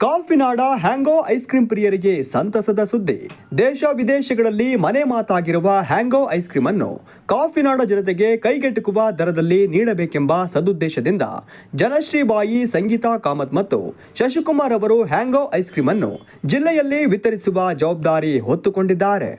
ಕಾಫಿನಾಡ ಹ್ಯಾಂಗೋ ice cream ಪ್ರಿಯರಿಗೆ ಸಂತಸದ ಸುದ್ದಿ. ದೇಶ ವಿದೇಶಗಳಲ್ಲಿ ಮನೆ ಮಾತಾಗಿರುವ ಹ್ಯಾಂಗೋ ಐಸ್ ಕ್ರೀಮ್ ಅನ್ನು ಕಾಫಿನಾಡ ಜನತೆಗೆ ಕೈಗೆಟುಕುವ ದರದಲ್ಲಿ ನೀಡಬೇಕೆಂಬ ಸದುದ್ದೇಶದಿಂದ ಜನಶ್ರೀ ಬಾಯಿ ಸಂಗೀತಾ ಕಾಮತ್ ಮತ್ತು ಶಶಿಕುಮಾರ್ ಅವರು ಹ್ಯಾಂಗೋ ಐಸ್ ಕ್ರೀಮ್ ಅನ್ನು ಜಿಲ್ಲೆಯಲ್ಲಿ ವಿತರಿಸುವ ಜವಾಬ್ದಾರಿ ಹೊತ್ತುಕೊಂಡಿದ್ದಾರೆ.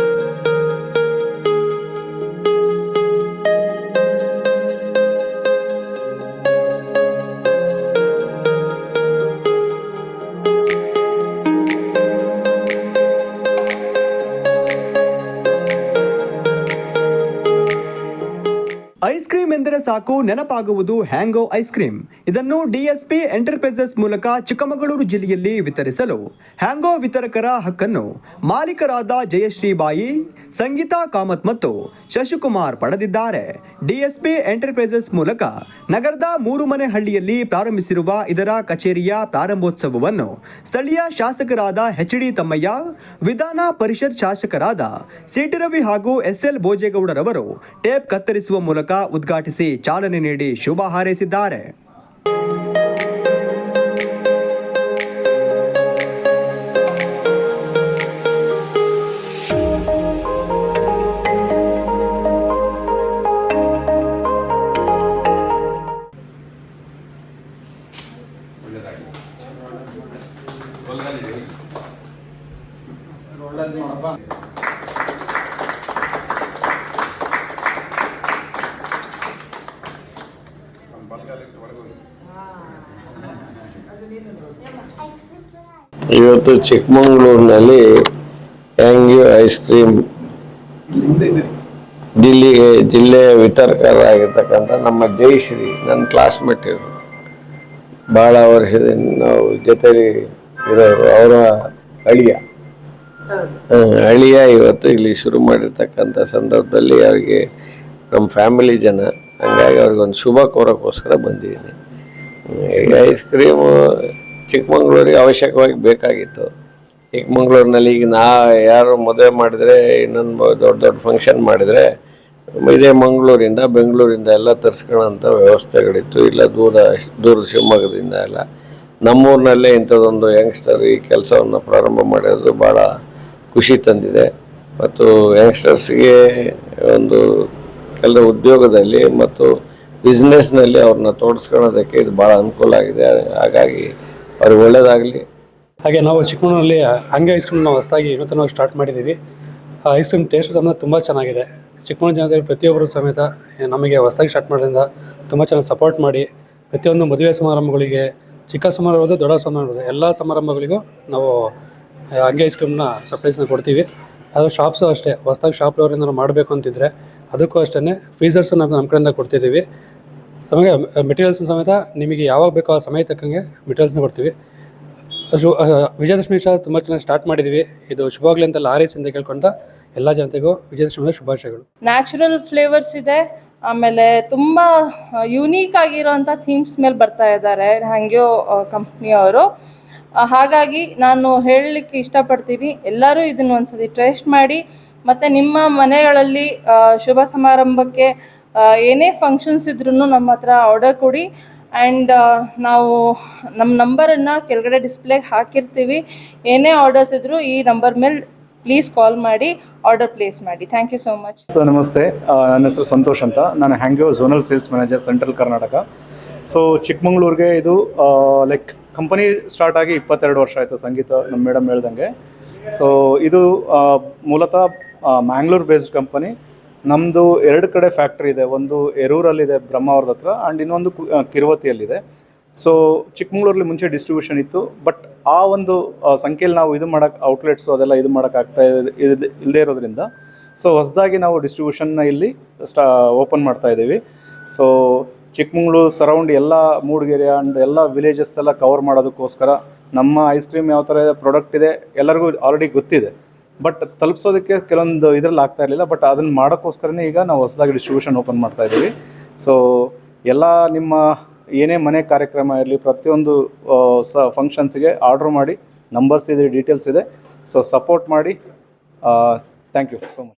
ಐಸ್ ಕ್ರೀಮ್ ಎಂದರೆ ಸಾಕು, ನೆನಪಾಗುವುದು ಹ್ಯಾಂಗೋ ಐಸ್ ಕ್ರೀಮ್. ಇದನ್ನು ಡಿಎಸ್ಪಿ ಎಂಟರ್ಪ್ರೈಸಸ್ ಮೂಲಕ ಚಿಕ್ಕಮಗಳೂರು ಜಿಲ್ಲೆಯಲ್ಲಿ ವಿತರಿಸಲು ಹ್ಯಾಂಗೋ ವಿತರಕರ ಹಕ್ಕನ್ನು ಮಾಲೀಕರಾದ ಜಯಶ್ರೀ ಬಾಯಿ ಸಂಗೀತಾ ಕಾಮತ್ ಮತ್ತು ಶಶಿಕುಮಾರ್ ಪಡೆದಿದ್ದಾರೆ. ಡಿಎಸ್ಪಿ ಎಂಟರ್ಪ್ರೈಸಸ್ ಮೂಲಕ ನಗರದ ಮೂರು ಮನೆ ಹಳ್ಳಿಯಲ್ಲಿ ಪ್ರಾರಂಭಿಸಿರುವ ಇದರ ಕಚೇರಿಯ ಪ್ರಾರಂಭೋತ್ಸವವನ್ನು ಸ್ಥಳೀಯ ಶಾಸಕರಾದ ಎಚ್ ಡಿ ತಮ್ಮಯ್ಯ, ವಿಧಾನ ಪರಿಷತ್ ಶಾಸಕರಾದ ಸಿಟಿ ರವಿ ಹಾಗೂ ಎಸ್ಎಲ್ ಭೋಜೇಗೌಡರವರು ಟೇಪ್ ಕತ್ತರಿಸುವ ಮೂಲಕ ಉದ್ಘಾಟಿಸಿ ಚಾಲನೆ ನೀಡಿ ಶುಭ ಹಾರೈಸಿದ್ದಾರೆ ಇವತ್ತು ಚಿಕ್ಕಮಗಳೂರಿನಲ್ಲಿ ಹ್ಯಾಂಗ್ಯೂ ಐಸ್ ಕ್ರೀಮ್ ಜಿಲ್ಲೆಗೆ ಜಿಲ್ಲೆಯ ವಿತರ್ಕರಾಗಿರ್ತಕ್ಕಂಥ ನಮ್ಮ ಜಯಶ್ರೀ ನನ್ನ ಕ್ಲಾಸ್ಮೇಟ್ ಇವರು. ಭಾಳ ವರ್ಷದಿಂದ ನಾವು ಜೊತೆಲಿ ಇರೋರು, ಅವರ ಅಳಿಯ. ಅಳಿಯ ಇವತ್ತು ಇಲ್ಲಿ ಶುರು ಮಾಡಿರ್ತಕ್ಕಂಥ ಸಂದರ್ಭದಲ್ಲಿ ಅವರಿಗೆ ನಮ್ಮ ಫ್ಯಾಮಿಲಿ ಜನ, ಹಂಗಾಗಿ ಅವ್ರಿಗೊಂದು ಶುಭ ಕೋರೋಕ್ಕೋಸ್ಕರ ಬಂದಿದ್ದೀನಿ. ಈಗ ಐಸ್ ಕ್ರೀಮು ಚಿಕ್ಕಮಂಗ್ಳೂರಿಗೆ ಅವಶ್ಯಕವಾಗಿ ಬೇಕಾಗಿತ್ತು. ಚಿಕ್ಕಮಂಗ್ಳೂರಿನಲ್ಲಿ ಈಗ ನಾ ಯಾರು ಮದುವೆ ಮಾಡಿದರೆ, ಇನ್ನೊಂದು ದೊಡ್ಡ ದೊಡ್ಡ ಫಂಕ್ಷನ್ ಮಾಡಿದರೆ, ಇದೇ ಮಂಗಳೂರಿಂದ, ಬೆಂಗಳೂರಿಂದ ಎಲ್ಲ ತರಿಸ್ಕೊಳ್ಳೋಂಥ ವ್ಯವಸ್ಥೆಗಳಿತ್ತು. ಇಲ್ಲ ದೂರ ದೂರದ ಶಿವಮೊಗ್ಗದಿಂದ ಎಲ್ಲ. ನಮ್ಮೂರಿನಲ್ಲೇ ಇಂಥದ್ದೊಂದು ಯಂಗ್ಸ್ಟರ್ ಈ ಕೆಲಸವನ್ನು ಪ್ರಾರಂಭ ಮಾಡಿರೋದು ಭಾಳ ಖುಷಿ ತಂದಿದೆ. ಮತ್ತು ಯಂಗ್ಸ್ಟರ್ಸ್ಗೆ ಒಂದು ಕೆಲವು ಉದ್ಯೋಗದಲ್ಲಿ ಮತ್ತು ಬಿಸ್ನೆಸ್ನಲ್ಲಿ ಅವ್ರನ್ನ ತೋರಿಸ್ಕೊಳ್ಳೋದಕ್ಕೆ ಇದು ಭಾಳ ಅನುಕೂಲ ಆಗಿದೆ. ಹಾಗಾಗಿ ಅವ್ರಿಗೆ ಒಳ್ಳೇದಾಗಲಿ. ಹಾಗೆ ನಾವು ಚಿಕ್ಕಮಗಳೂರಲ್ಲಿ ಹಂಗೆ ಐಸ್ ಕ್ರೀಮ್ ನಾವು ಹೊಸದಾಗಿ ನೂತನವಾಗಿ ಸ್ಟಾರ್ಟ್ ಮಾಡಿದ್ದೀವಿ. ಆ ಐಸ್ ಕ್ರೀಮ್ ಟೇಸ್ಟ್ ಸಮೇತ ತುಂಬ ಚೆನ್ನಾಗಿದೆ. ಚಿಕ್ಕಮಗಳೂರು ಜನತೆ ಪ್ರತಿಯೊಬ್ಬರು ಸಮೇತ ನಮಗೆ ಹೊಸದಾಗಿ ಸ್ಟಾರ್ಟ್ ಮಾಡೋದ್ರಿಂದ ತುಂಬ ಚೆನ್ನಾಗಿ ಸಪೋರ್ಟ್ ಮಾಡಿ ಪ್ರತಿಯೊಂದು ಮದುವೆ ಸಮಾರಂಭಗಳಿಗೆ, ಚಿಕ್ಕ ಸಮಾರಂಭ ದೊಡ್ಡ ಸಮಾರಂಭ ಎಲ್ಲ ಸಮಾರಂಭಗಳಿಗೂ ನಾವು ಹಂಗೆ ಐಸ್ ಕ್ರೀಮ್ನ ಸಪ್ಲೈಸ್ನ ಕೊಡ್ತೀವಿ. ಅದು ಶಾಪ್ಸು ಅಷ್ಟೇ, ಹೊಸದಾಗಿ ಶಾಪ್ ಅವರಿಂದ ನಾವು ಮಾಡಬೇಕು ಅಂತಿದ್ರೆ ಅದಕ್ಕೂ ಅಷ್ಟೇ ಫೀಸರ್ಸ್ ನಮ್ಮ ನಮ್ಮ ಕಡೆಯಿಂದ ಕೊಡ್ತಿದ್ದೀವಿ. ನಮಗೆ ಮೆಟೀರಿಯಲ್ಸ್ ಸಮೇತ ನಿಮಗೆ ಯಾವಾಗ ಬೇಕೋ ಆ ಸಮಯ ತಕ್ಕಂಗೆ ಮೆಟೀರಿಯಲ್ಸ್ನ ಕೊಡ್ತೀವಿ. ಶು ವಿಜಯದಶಮಿ ಸಹ ತುಂಬ ಚೆನ್ನಾಗಿ ಸ್ಟಾರ್ಟ್ ಮಾಡಿದ್ದೀವಿ ಇದು ಶುಭವಾಗಲಿ ಅಂತ ಲಾರೀಸ್ ಅಂತ ಕೇಳ್ಕೊಂತ ಎಲ್ಲ ಜನತೆಗೂ ವಿಜಯದಶಮಿ ಶುಭಾಶಯಗಳು. ನ್ಯಾಚುರಲ್ ಫ್ಲೇವರ್ಸ್ ಇದೆ. ಆಮೇಲೆ ತುಂಬ ಯುನೀಕ್ ಆಗಿರೋಂಥ ಥೀಮ್ಸ್ ಮೇಲೆ ಬರ್ತಾ ಇದ್ದಾರೆ ಹ್ಯಾಂಗ್ಯೋ ಕಂಪ್ನಿಯವರು ಹಾಗಾಗಿ ನಾನು ಹೇಳಲಿಕ್ಕೆ ಇಷ್ಟಪಡ್ತೀನಿ. ಎಲ್ಲರೂ ಇದನ್ನು ಒಂದ್ಸತಿ ಟೇಸ್ಟ್ ಮಾಡಿ, ಮತ್ತು ನಿಮ್ಮ ಮನೆಗಳಲ್ಲಿ ಶುಭ ಸಮಾರಂಭಕ್ಕೆ ಏನೇ ಫಂಕ್ಷನ್ಸ್ ಇದ್ರೂ ನಮ್ಮ ಹತ್ರ ಆರ್ಡರ್ ಕೊಡಿ. ಆ್ಯಂಡ್ ನಾವು ನಮ್ಮ ನಂಬರನ್ನು ಕೆಳಗಡೆ ಡಿಸ್ಪ್ಲೇಗೆ ಹಾಕಿರ್ತೀವಿ. ಏನೇ ಆರ್ಡರ್ಸ್ ಇದ್ದರೂ ಈ ನಂಬರ್ ಮೇಲೆ ಪ್ಲೀಸ್ ಕಾಲ್ ಮಾಡಿ ಆರ್ಡರ್ ಪ್ಲೇಸ್ ಮಾಡಿ. Thank you so much sir ನಮಸ್ತೆ. ನನ್ನ ಹೆಸರು ಸಂತೋಷ್ ಅಂತ. ನಾನು Hangyo zonal sales manager central Karnataka so ಚಿಕ್ಕಮಂಗ್ಳೂರಿಗೆ ಇದು ಲೈಕ್ ಕಂಪನಿ ಸ್ಟಾರ್ಟ್ ಆಗಿ ಇಪ್ಪತ್ತೆರಡು ವರ್ಷ ಆಯಿತು ಸಂಗೀತ ನಮ್ಮ ಮೇಡಮ್ ಹೇಳ್ದಂಗೆ. ಸೊ ಇದು ಮೂಲತಃ ಮ್ಯಾಂಗ್ಳೂರ್ ಬೇಸ್ಡ್ ಕಂಪನಿ ನಮ್ಮದು ಎರಡು ಕಡೆ ಫ್ಯಾಕ್ಟ್ರಿ ಇದೆ. ಒಂದು ಎರೂರಲ್ಲಿದೆ ಬ್ರಹ್ಮಾವರದ ಹತ್ರ ಆ್ಯಂಡ್ ಇನ್ನೊಂದು ಕಿರುವತಿಯಲ್ಲಿದೆ. ಸೊ ಚಿಕ್ಕಮಗಳೂರಲ್ಲಿ ಮುಂಚೆ ಡಿಸ್ಟ್ರಿಬ್ಯೂಷನ್ ಇತ್ತು ಬಟ್ ಆ ಒಂದು ಸಂಖ್ಯೆಯಲ್ಲಿ ನಾವು ಇದು ಮಾಡೋಕ್ಕೆ ಔಟ್ಲೆಟ್ಸು ಅದೆಲ್ಲ ಇದು ಮಾಡೋಕ್ಕಾಗ್ತಾ ಇಲ್ಲದೆ ಇರೋದ್ರಿಂದ ಸೊ ಹೊಸದಾಗಿ ನಾವು ಡಿಸ್ಟ್ರಿಬ್ಯೂಷನ್ನ ಇಲ್ಲಿ ಸ್ಟಾ ಓಪನ್ ಮಾಡ್ತಾ ಇದ್ದೀವಿ. ಸೊ ಚಿಕ್ಕಮಗಳೂರು ಸರೌಂಡ್ ಎಲ್ಲ ಮೂಡಿಗೆರೆ ಆ್ಯಂಡ್ ಎಲ್ಲ ವಿಲೇಜಸ್ ಎಲ್ಲ ಕವರ್ ಮಾಡೋದಕ್ಕೋಸ್ಕರ ನಮ್ಮ ಐಸ್ ಕ್ರೀಮ್ ಯಾವ ಥರ ಪ್ರಾಡಕ್ಟ್ ಇದೆ ಎಲ್ಲರಿಗೂ ಆಲ್ರೆಡಿ ಗೊತ್ತಿದೆ. ಬಟ್ ತಲುಪಿಸೋದಕ್ಕೆ ಕೆಲವೊಂದು ಇದರಲ್ಲಿ ಆಗ್ತಾ ಇರಲಿಲ್ಲ ಬಟ್ ಅದನ್ನು ಮಾಡೋಕ್ಕೋಸ್ಕರನೇ ಈಗ ನಾವು ಹೊಸದಾಗಿ ಡಿಸ್ಟ್ರಿಬ್ಯೂಷನ್ ಓಪನ್ ಮಾಡ್ತಾ ಇದ್ದೀವಿ. ಸೊ ಎಲ್ಲ ನಿಮ್ಮ ಏನೇ ಮನೆ ಕಾರ್ಯಕ್ರಮ ಇರಲಿ, ಪ್ರತಿಯೊಂದು ಸ ಫಂಕ್ಷನ್ಸ್ಗೆ ಆರ್ಡ್ರ್ ಮಾಡಿ ನಂಬರ್ಸ್ ಇದೆ ಡೀಟೇಲ್ಸ್ ಇದೆ. ಸೊ ಸಪೋರ್ಟ್ ಮಾಡಿ ಥ್ಯಾಂಕ್ ಯು ಸೊ ಮಚ್